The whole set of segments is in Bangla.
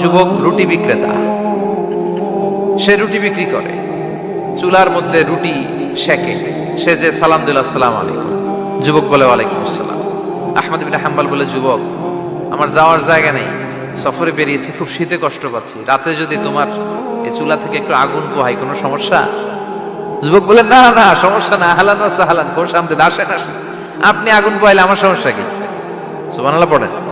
যুবক রুটি বিক্রেতা। সে রুটি বিক্রি করে। চুলার মধ্যে রুটি শেখে সে যে সালাম দিল আসসালাম আলাইকুম। যুবক বলে, ওয়ালাইকুম আসসালাম। আহমদ বিন হাম্বাল বলে, যুবক, আমার যাওয়ার জায়গা নেই। সফরে বেরিয়েছি, খুব শীতে কষ্ট পাচ্ছি। রাতে যদি তোমার এই চুলা থেকে একটু আগুন পোহাই কোনো সমস্যা? যুবক বলে, না না, সমস্যা না। হালান সাহালান কোর সামনে দাসেন আপনি আগুন পোহাইলে আমার সমস্যা কি? সুবহানাল্লাহ, পড়েন।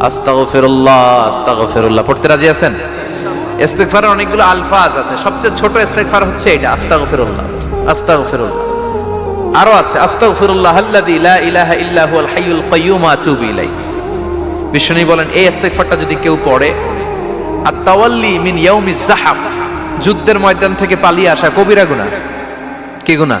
আস্তাগফিরুল্লাহ আস্তাগফিরুল্লাহ। পড়তে রাজি আছেন? ইস্তেগফারের অনেকগুলো আলফাজ আছে। সবচেয়ে ছোট ইস্তেগফার হচ্ছে এটা, আস্তাগফিরুল্লাহ আস্তাগফিরুল্লাহ। আরও আছে, আস্তাগফিরুল্লাহ আল্লাযী লা ইলাহা ইল্লা হুয়াল হাইয়ুল কাইয়্যুম, আতুবু ইলাইহি। বিষ্ণু বলেন, এই ইস্তেগফারটা যদি কেউ পড়ে আর তাওয়াল্লি মিন ইয়াউমি জাহাফ যুদ্ধের ময়দান থেকে পালিয়ে আসা কবিরা গুনাহ। কি গুনাহ?